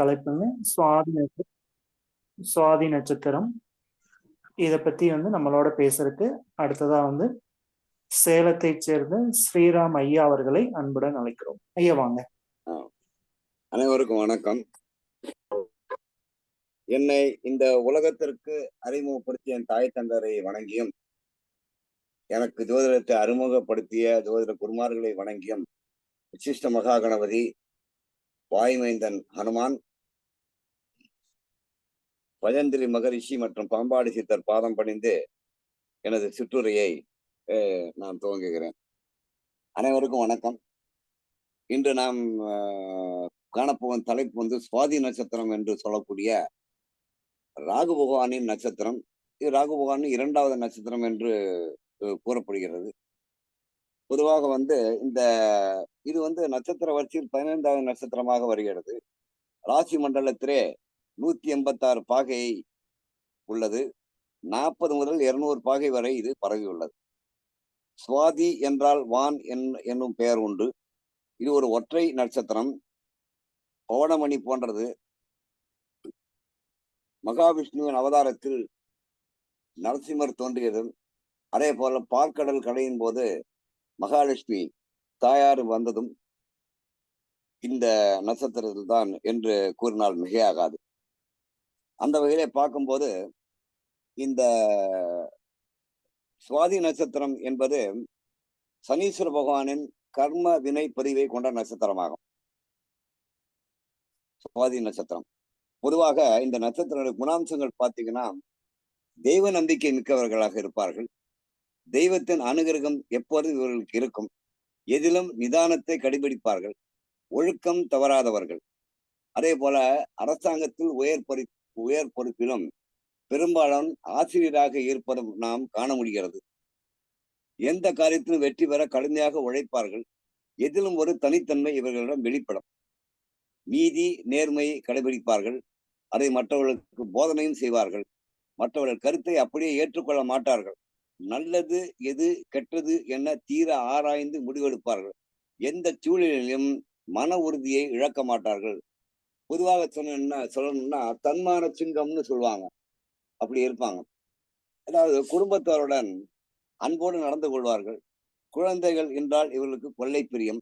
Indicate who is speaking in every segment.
Speaker 1: தலைப்புங்க. சுவாதி சுவாதி நட்சத்திரம். இதை பத்தி வந்து நம்மளோட பேசுறதுக்கு அடுத்ததா வந்து சேலத்தை சேர்ந்த ஸ்ரீராம் ஐயா அவர்களை அன்புடன் அழைக்கிறோம். ஐயா வாங்க.
Speaker 2: அனைவருக்கும் வணக்கம். என்னை இந்த உலகத்திற்கு அறிமுகப்படுத்திய என் தாய் தந்தரை வணங்கியும் எனக்கு ஜோதிடத்தை அறிமுகப்படுத்திய ஜோதிட குருமார்களை வணங்கியும் விசிஷ்ட மகா கணபதி வாய்மைந்தன் ஹனுமான் பஜந்திரி மகரிஷி மற்றும் பாம்பாடி சித்தர் பாதம் பணிந்து எனது சிற்றுரையை நான் துவங்குகிறேன். அனைவருக்கும் வணக்கம். இன்று நாம் காணப்போகும் தலைப்பு வந்து சுவாதி நட்சத்திரம் என்று சொல்லக்கூடிய ராகு பகவானின் நட்சத்திரம். இது ராகு பகவானின் இரண்டாவது நட்சத்திரம் என்று கூறப்படுகிறது. பொதுவாக வந்து இந்த இது வந்து நட்சத்திர வரிசையில் பதினைந்தாவது நட்சத்திரமாக வருகிறது. ராசி மண்டலத்திலே நூற்றி எண்பத்தாறு பாகை உள்ளது. நாற்பது முதல் இருநூறு பாகை வரை இது பரவியுள்ளது. சுவாதி என்றால் வான் என்- என்னும் பெயர் உண்டு. இது ஒரு ஒற்றை நட்சத்திரம். பவனமணி போன்றது. மகாவிஷ்ணுவின் அவதாரத்தில் நரசிம்மர் தோன்றியது. அதே போல பால்கடல் கடையின் போது மகாலட்சுமி தாயார் வந்ததும் இந்த நட்சத்திரத்தில் தான் என்று கூறினால் மிகையாகாது. அந்த வகையிலே பார்க்கும்போது இந்த சுவாதி நட்சத்திரம் என்பது சனீஸ்வர பகவானின் கர்ம வினை பதிவை கொண்ட நட்சத்திரமாகும். சுவாதி நட்சத்திரம். பொதுவாக இந்த நட்சத்திர குணாம்சங்கள் பார்த்தீங்கன்னா தெய்வ நம்பிக்கை மிக்கவர்களாக இருப்பார்கள். தெய்வத்தின் அனுகிரகம் எப்போதும் இவர்களுக்கு இருக்கும்? எதிலும் நிதானத்தை கடைபிடிப்பார்கள். ஒழுக்கம் தவறாதவர்கள். அதே போல அரசாங்கத்தில் உயர் பொறு உயர் பொறுப்பிலும் பெரும்பாலும் ஆசிரியராக இருப்பதும் நாம் காண முடிகிறது. எந்த காரியத்திலும் வெற்றி பெற கடுமையாக உழைப்பார்கள். எதிலும் ஒரு தனித்தன்மை இவர்களிடம் வெளிப்படும். நீதி நேர்மையை கடைபிடிப்பார்கள். அதை மற்றவர்களுக்கு போதனையும் செய்வார்கள். மற்றவர்கள் கருத்தை அப்படியே ஏற்றுக்கொள்ள மாட்டார்கள். நல்லது எது கெட்டது என தீர ஆராய்ந்து முடிவெடுப்பார்கள். எந்த சூழ்நிலையிலும் மன உறுதியை இழக்க மாட்டார்கள். பொதுவாக சொன்ன சொல்லணும்னா தன்மான சிங்கம்னு சொல்லுவாங்க. அப்படி இருப்பாங்க. அதாவது குடும்பத்தாருடன் அன்போடு நடந்து கொள்வார்கள். குழந்தைகள் என்றால் இவர்களுக்கு கொள்ளை பிரியம்.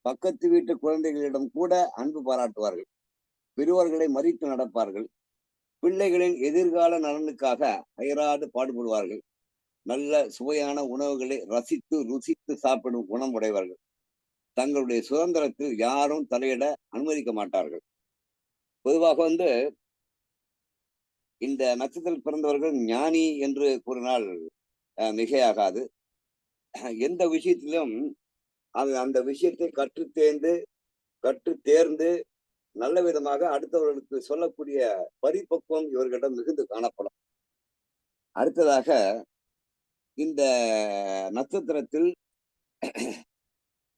Speaker 2: பக்கத்து வீட்டு குழந்தைகளிடம் கூட அன்பு பாராட்டுவார்கள். பெரியவர்களை மதித்து நடப்பார்கள். பிள்ளைகளின் எதிர்கால நலனுக்காக அயராது பாடுபடுவார்கள். நல்ல சுவையான உணவுகளை ரசித்து ருசித்து சாப்பிடும் குணம் உடையவர்கள். தங்களுடைய சுதந்திரத்தில் யாரும் தலையிட அனுமதிக்க மாட்டார்கள். பொதுவாக வந்து இந்த நட்சத்திரத்தில் பிறந்தவர்கள் ஞானி என்று கூறினால் அஹ், மிகையாகாது. எந்த விஷயத்திலும் அது அந்த விஷயத்தை கற்று தேர்ந்து கற்று தேர்ந்து நல்ல விதமாக அடுத்தவர்களுக்கு சொல்லக்கூடிய பரிபக்குவம் இவர்களிடம் மிகுந்து காணப்படும். அடுத்ததாக இந்த நட்சத்திரத்தில்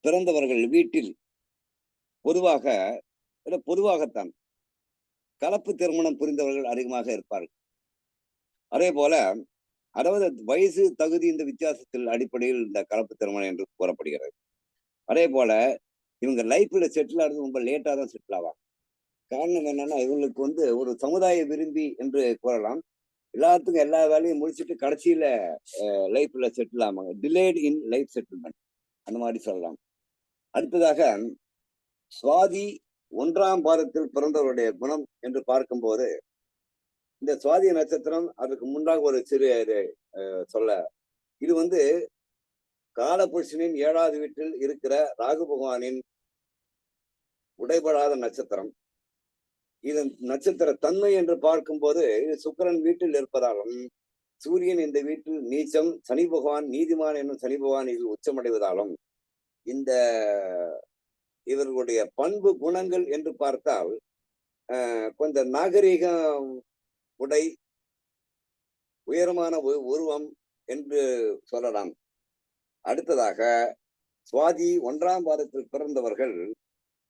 Speaker 2: பிறந்தவர்கள் வீட்டில் பொதுவாக பொதுவாகத்தான் கலப்பு திருமணம் புரிந்தவர்கள் அதிகமாக இருப்பார்கள். அதே போல அதாவது வயசு தகுதி இந்த வித்தியாசத்தில் அடிப்படையில் இந்த கலப்பு திருமணம் என்று கூறப்படுகிறது. அதே போல இவங்க லைஃப்ல செட்டில் ஆகிறது ரொம்ப லேட்டாக தான் செட்டில் ஆவாங்க. காரணம் என்னன்னா இவங்களுக்கு வந்து ஒரு சமுதாய விரும்பி என்று கூறலாம். எல்லாத்துக்கும் எல்லா வேலையும் முடிச்சுட்டு கடைசியில லைஃப்ல செட்டில் ஆவாங்க. டிலேட் இன் லைஃப் செட்டில்மெண்ட் அந்த மாதிரி சொல்லலாம். அடுத்ததாக சுவாதி ஒன்றாம் பாதத்தில் பிறந்தவருடைய குணம் என்று பார்க்கும்போது இந்த சுவாதி நட்சத்திரம் அதற்கு முன்பாக ஒரு சிறு இது, அஹ், சொல்ல. இது வந்து காலபுருஷனின் ஏழாவது வீட்டில் இருக்கிற ராகு பகவானின் உடைபடாத நட்சத்திரம். இதன் நட்சத்திர தன்மை என்று பார்க்கும்போது இது சுக்கிரன் வீட்டில் இருப்பதாலும் சூரியன் இந்த வீட்டில் நீச்சம் சனி பகவான் நீதிமான் என்னும் சனி பகவான் இதில் உச்சமடைவதாலும் இந்த இவர்களுடைய பண்பு குணங்கள் என்று பார்த்தால் கொஞ்சம் நாகரீகம் உடை உயரமான உருவம் என்று சொல்லலாம். அடுத்ததாக சுவாதி ஒன்றாம் வாரத்தில் பிறந்தவர்கள்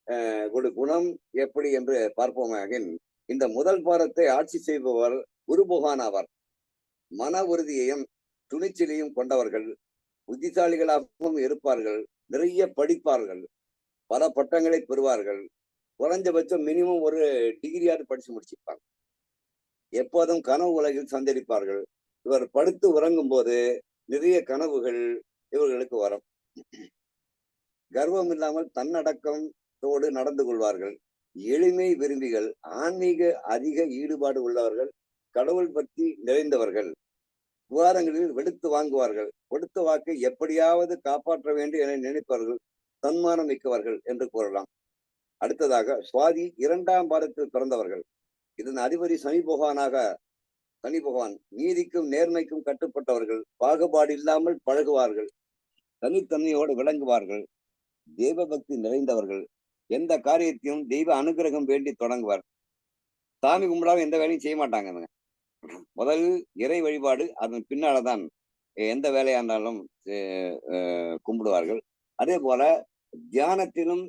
Speaker 2: அஹ், ஒரு குணம் எப்படி என்று பார்ப்போமாகின் இந்த முதல் பாரத்தை ஆட்சி செய்பவர் குரு பகவான் ஆவார். மன உறுதியையும் துணிச்சலையும் கொண்டவர்கள் புத்திசாலிகளாகவும் இருப்பார்கள் நிறைய படிப்பார்கள். பல பட்டங்களை பெறுவார்கள். குறைஞ்சபட்சம் மினிமம் ஒரு டிகிரியாவது படிச்சு முடிச்சிருப்பாங்க. எப்போதும் கனவு உலகில் சந்தரிப்பார்கள் இவர் படுத்து உறங்கும் போது நிறைய கனவுகள் இவர்களுக்கு வரும். கர்வம் இல்லாமல் தன்னடக்கத்தோடு நடந்து கொள்வார்கள். எளிமை விரும்பிகள் ஆன்மீக அதிக ஈடுபாடு உள்ளவர்கள் கடவுள் பற்றி நிறைந்தவர்கள். விவாதங்களில் வெடுத்து வாங்குவார்கள். கொடுத்த வாக்கை எப்படியாவது காப்பாற்ற வேண்டும் என நினைப்பவர்கள் தன்மானம் மிக்கவர்கள் என்று கூறலாம். அடுத்ததாக சுவாதி இரண்டாம் பாதத்தில் பிறந்தவர்கள். இதன் அதிபதி சனி பகவானாக சனி பகவான் நீதிக்கும் நேர்மைக்கும் கட்டுப்பட்டவர்கள் பாகுபாடு இல்லாமல் பழகுவார்கள் தனித்தன்மையோடு விளங்குவார்கள் தெய்வ பக்தி நிறைந்தவர்கள் எந்த காரியத்தையும் தெய்வ அனுகிரகம் வேண்டி தொடங்குவார். சாமி கும்பிடாம எந்த வேலையும் செய்ய மாட்டாங்க இவங்க. முதல் இறை வழிபாடு அதன் பின்னால்தான் எந்த வேலையா இருந்தாலும் கும்பிடுவார்கள். அதே போல தியானத்திலும்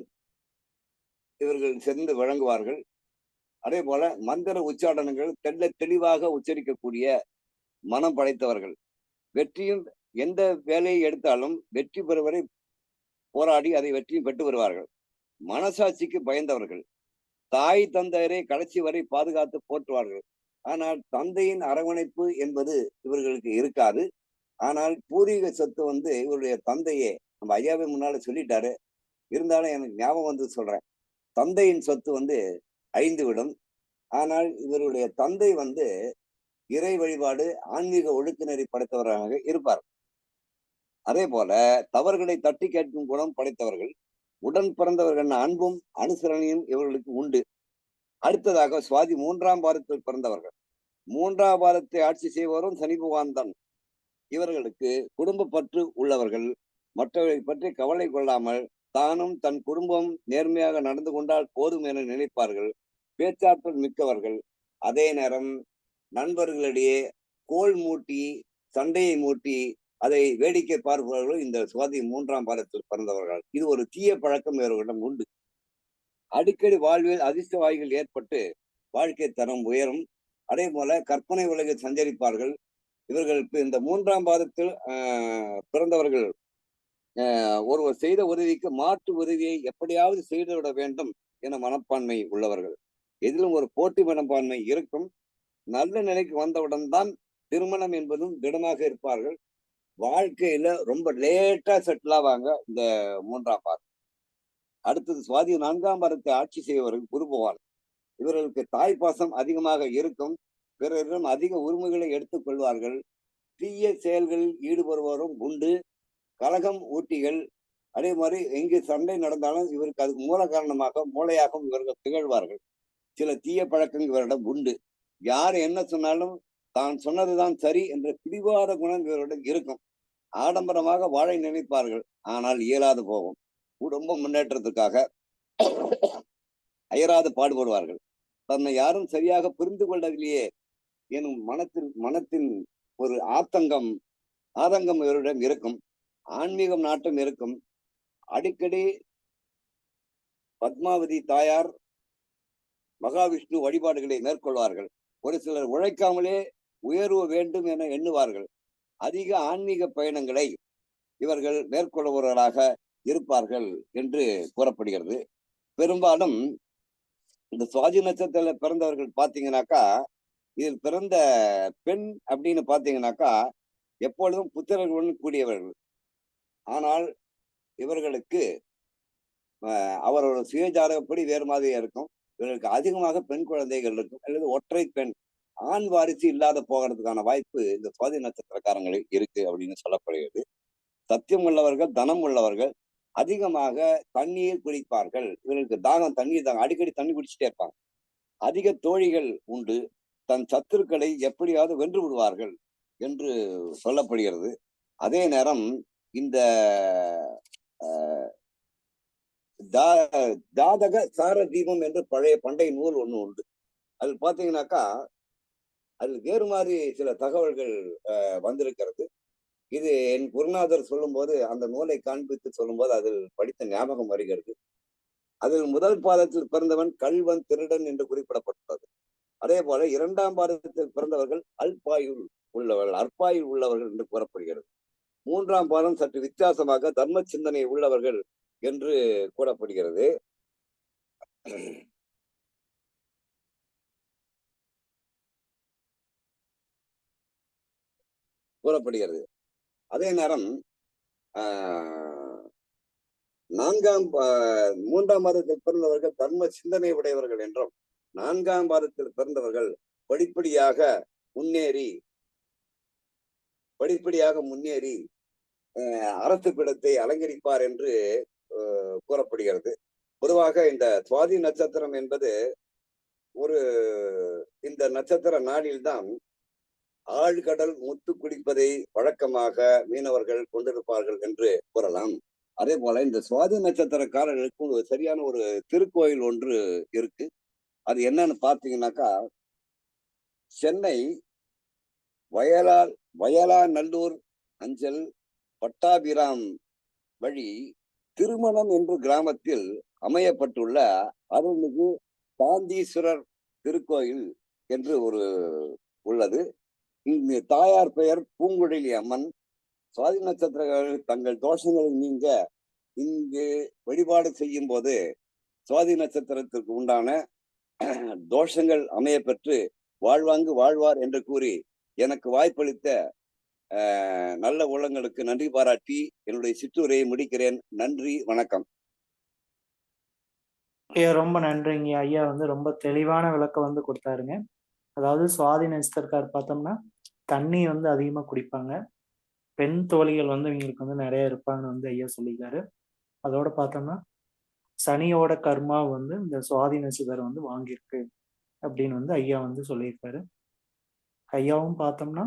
Speaker 2: இவர்கள் சேர்ந்து வழங்குவார்கள். அதே போல மந்திர உச்சாடனங்கள் தெல்ல தெளிவாக உச்சரிக்கக்கூடிய மனம் படைத்தவர்கள். வெற்றியும் எந்த வேலையை எடுத்தாலும் வெற்றி பெறுவரை போராடி அதை வெற்றியும் பெற்று வருவார்கள். மனசாட்சிக்கு பயந்தவர்கள். தாய் தந்தையரை கடைசி வரை பாதுகாத்து போற்றுவார்கள். ஆனால் தந்தையின் அரவணைப்பு என்பது இவர்களுக்கு இருக்காது. ஆனால் பூர்வீக சொத்து வந்து இவருடைய தந்தையே நம்ம ஐயாவே முன்னால சொல்லிட்டாரு இருந்தாலும் எனக்கு ஞாபகம் வந்து சொல்றேன். தந்தையின் சொத்து வந்து ஐந்து விடும். ஆனால் இவருடைய தந்தை வந்து இறை வழிபாடு ஆன்மீக ஒழுக்க படைத்தவராக இருப்பார். அதே போல தவறுகளை தட்டி கேட்கும் குணம் படைத்தவர்கள் உடன் பிறந்தவர்கள் அன்பும் அனுசரணையும் இவர்களுக்கு உண்டு. அடுத்ததாக சுவாதி மூன்றாம் பாதத்தில் பிறந்தவர்கள். மூன்றாம் பாதத்தை ஆட்சி செய்வரும் சனி பகவான் தான். இவர்களுக்கு குடும்ப பற்று உள்ளவர்கள். மற்றவர்களை பற்றி கவலை கொள்ளாமல் தானும் தன் குடும்பம் நேர்மையாக நடந்து கொண்டால் போதும் என நினைப்பார்கள். பேச்சாற்றல் மிக்கவர்கள். அதே நேரம் நண்பர்களிடையே கோல் மூட்டி சண்டையை மூட்டி அதை வேடிக்கை பார்ப்பவர்கள் இந்த சுவாதி மூன்றாம் பாதத்தில் பிறந்தவர்கள். இது ஒரு தீய பழக்கம் இவர்களிடம் உண்டு. அடிக்கடி வாழ்வில் அதிர்ஷ்ட வாய்கள் ஏற்பட்டு வாழ்க்கை தரம் உயரும். அதே போல கற்பனை உலகில் சஞ்சரிப்பார்கள். இவர்களுக்கு இந்த மூன்றாம் பாதத்தில் ஆஹ், பிறந்தவர்கள் ஒருவர் செய்த உதவிக்கு மாற்று உதவியை எப்படியாவது செய்துவிட வேண்டும் என மனப்பான்மை உள்ளவர்கள். எதிலும் ஒரு போட்டி மனப்பான்மை இருக்கும். நல்ல நிலைக்கு வந்தவுடன் தான் திருமணம் என்பதும் திடமாக இருப்பார்கள். வாழ்க்கையில ரொம்ப லேட்டா செட்டில் ஆவாங்க இந்த மூன்றாம் பார். அடுத்தது சுவாதி நான்காம் பாரத்தை ஆட்சி செய்வர்கள் குருபவான் இவர்களுக்கு தாய் பாசம் அதிகமாக இருக்கும். பிறரிடம் அதிக உரிமைகளை எடுத்துக் கொள்வார்கள். தீய செயல்களில் ஈடுபடுவோரும் உண்டு. கலகம் ஊட்டிகள் அதே மாதிரி எங்கு சண்டை நடந்தாலும் இவருக்கு அதுக்கு மூல காரணமாக மூளையாகவும் இவர்கள் திகழ்வார்கள். சில தீய பழக்கங்கள் இவரிடம் உண்டு. யார் என்ன சொன்னாலும் தான் சொன்னதுதான் சரி என்ற பிடிவாத குணம் இவரிடம் இருக்கும். ஆடம்பரமாக வாழ நினைப்பார்கள். ஆனால் இயலாது போகும். குடும்ப முன்னேற்றத்துக்காக அயராது பாடுபடுவார்கள். தன்னை யாரும் சரியாக புரிந்து கொள்ளவில்லையே எனும் மனத்தில் மனத்தின் ஒரு ஆத்தங்கம் ஆதங்கம் இவரிடம் இருக்கும். ஆன்மீகம் நாட்டம் இருக்கும். அடிக்கடி பத்மாவதி தாயார் மகாவிஷ்ணு வழிபாடுகளை மேற்கொள்வார்கள். ஒரு சிலர் உழைக்காமலே உயர்வு வேண்டும் என எண்ணுவார்கள். அதிக ஆன்மீக பயணங்களை இவர்கள் மேற்கொள்பவர்களாக இருப்பார்கள் என்று கூறப்படுகிறது. பெரும்பாலும் இந்த சுவாதி நட்சத்திரத்துல பிறந்தவர்கள் பார்த்தீங்கன்னாக்கா இதில் பிறந்த பெண் அப்படின்னு பார்த்தீங்கன்னாக்கா எப்பொழுதும் புத்திரர்களுடன் கூடியவர்கள். ஆனால் இவர்களுக்கு அவரோட சுயஜாதகப்படி வேறு மாதிரியா இருக்கும். இவர்களுக்கு அதிகமாக பெண் குழந்தைகள் இருக்கும் அல்லது ஒற்றை பெண். ஆண் வாரிசு இல்லாத போகிறதுக்கான வாய்ப்பு இந்த சுவாதி நட்சத்திரக்காரங்களுக்கு இருக்கு அப்படின்னு சொல்லப்படுகிறது. சத்தியம் உள்ளவர்கள் தனம் உள்ளவர்கள் அதிகமாக தண்ணீர் குடிப்பார்கள். இவர்களுக்கு தாகம் தண்ணீர் தாகம் அடிக்கடி தண்ணி குடிச்சுட்டே இருப்பாங்க. அதிக தோழிகள் உண்டு. தன் சத்துருக்களை எப்படியாவது வென்று விடுவார்கள் என்று சொல்லப்படுகிறது. அதே நேரம் இந்த ஆஹ், ஜா- ஜாதக சார தீபம் என்று பழைய பண்டைய நூல் ஒண்ணு உண்டு. அது பார்த்தீங்கன்னாக்கா அதில் வேறு மாதிரி சில தகவல்கள் வந்திருக்கிறது. இது என் குருநாதர் சொல்லும்போது அந்த நூலை காண்பித்து சொல்லும்போது அதில் படித்த ஞாபகம் வருகிறது. அதில் முதல் பாதத்தில் பிறந்தவன் கல்வன் திருடன் என்று குறிப்பிடப்பட்டுள்ளது. அதே போல இரண்டாம் பாதத்தில் பிறந்தவர்கள் அல்பாயுள் உள்ளவர்கள் அற்பாயுள் உள்ளவர்கள் என்று கூறப்படுகிறது. மூன்றாம் பாதம் சற்று வித்தியாசமாக தர்ம சிந்தனை உள்ளவர்கள் என்று கூறப்படுகிறது. கூறப்படுகிறது. அதே நேரம் ஆஹ், நான்காம் மூன்றாம் மாதத்தில் பிறந்தவர்கள் தர்ம சிந்தனை உடையவர்கள் என்றும் நான்காம் மாதத்தில் பிறந்தவர்கள் படிப்படியாக முன்னேறி படிப்படியாக முன்னேறி அரசு பீடத்தை அலங்கரிப்பார் என்று கூறப்படுகிறது. பொதுவாக இந்த சுவாதி நட்சத்திரம் என்பது ஒரு இந்த நட்சத்திர நாளில்தான் ஆழ்கடல் முத்து குடிப்பதை வழக்கமாக மீனவர்கள் கொண்டிருப்பார்கள் என்று கூறலாம். அதே போல இந்த சுவாதி நட்சத்திரக்காரர்களுக்கு ஒரு சரியான ஒரு திருக்கோயில் ஒன்று இருக்கு. அது என்னன்னு பார்த்தீங்கன்னாக்கா சென்னை வயலால் வயலா நல்லூர் அஞ்சல் பட்டாபிராம் வழி திருமணம் என்ற கிராமத்தில் அமையப்பட்டுள்ள அருள்மிகு காந்தீஸ்வரர் திருக்கோயில் என்று ஒரு உள்ளது. இங்கு தாயார் பெயர் பூங்குழலி அம்மன். சுவாதி நட்சத்திரங்கள் தங்கள் தோஷங்களை நீங்க இங்கு வழிபாடு செய்யும் போது சுவாதி நட்சத்திரத்திற்கு உண்டான தோஷங்கள் அமைய பெற்று வாழ்வாங்கு வாழ்வார் என்று கூறி எனக்கு வாய்ப்பளித்த நல்ல உள்ளங்களுக்கு நன்றி பாராட்டி என்னுடைய சிற்றுரையை முடிக்கிறேன். நன்றி வணக்கம்.
Speaker 1: ஐயா ரொம்ப நன்றிங்க. ஐயா வந்து ரொம்ப தெளிவான விளக்கம் வந்து கொடுத்தாருங்க. அதாவது சுவாதி நட்சத்திரக்கார் பார்த்தோம்னா தண்ணி வந்து அதிகமாக குடிப்பாங்க. பெண் தோழிகள் வந்து இவங்களுக்கு வந்து நிறைய இருப்பாங்கன்னு வந்து ஐயா சொல்லியிருக்காரு. அதோட பார்த்தோம்னா சனியோட கர்மா வந்து இந்த சுவாதி நட்சத்திரம் வந்து வாங்கியிருக்கு அப்படின்னு வந்து ஐயா வந்து சொல்லியிருக்காரு. ஐயாவும் பார்த்தோம்னா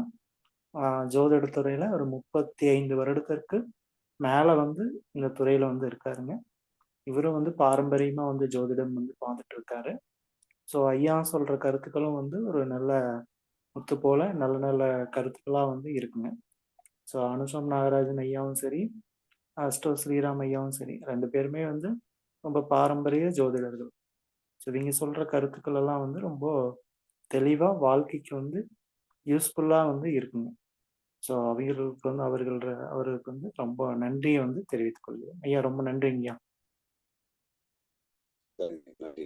Speaker 1: ஜோதிட துறையில ஒரு முப்பத்தி ஐந்து வருடத்திற்கு மேல வந்து இந்த துறையில வந்து இருக்காருங்க. இவரும் வந்து பாரம்பரியமா வந்து ஜோதிடம் வந்து பார்த்துட்டு இருக்காரு ஸோ ஐயா சொல்ற கருத்துக்களும் வந்து ஒரு நல்ல முத்து போல நல்ல நல்ல கருத்துக்களா வந்து இருக்குங்க. ஸோ அனுஷம் நாகராஜன் ஐயாவும் சரி அஸ்டோ ஸ்ரீராம் ஐயாவும் சரி ரெண்டு பேருமே வந்து ரொம்ப பாரம்பரிய ஜோதிடர்கள். ஸோ இவங்க சொல்ற கருத்துக்கள் எல்லாம் வந்து ரொம்ப தெளிவா வாழ்க்கைக்கு வந்து யூஸ்ஃபுல்லா வந்து இருக்குங்க. ஸோ அவங்களுக்கு வந்து அவர்கள் அவருக்கு வந்து ரொம்ப நன்றியை வந்து தெரிவித்துக் கொள்கிறேன். ஐயா ரொம்ப நன்றிங்கய்யா.
Speaker 2: நன்றி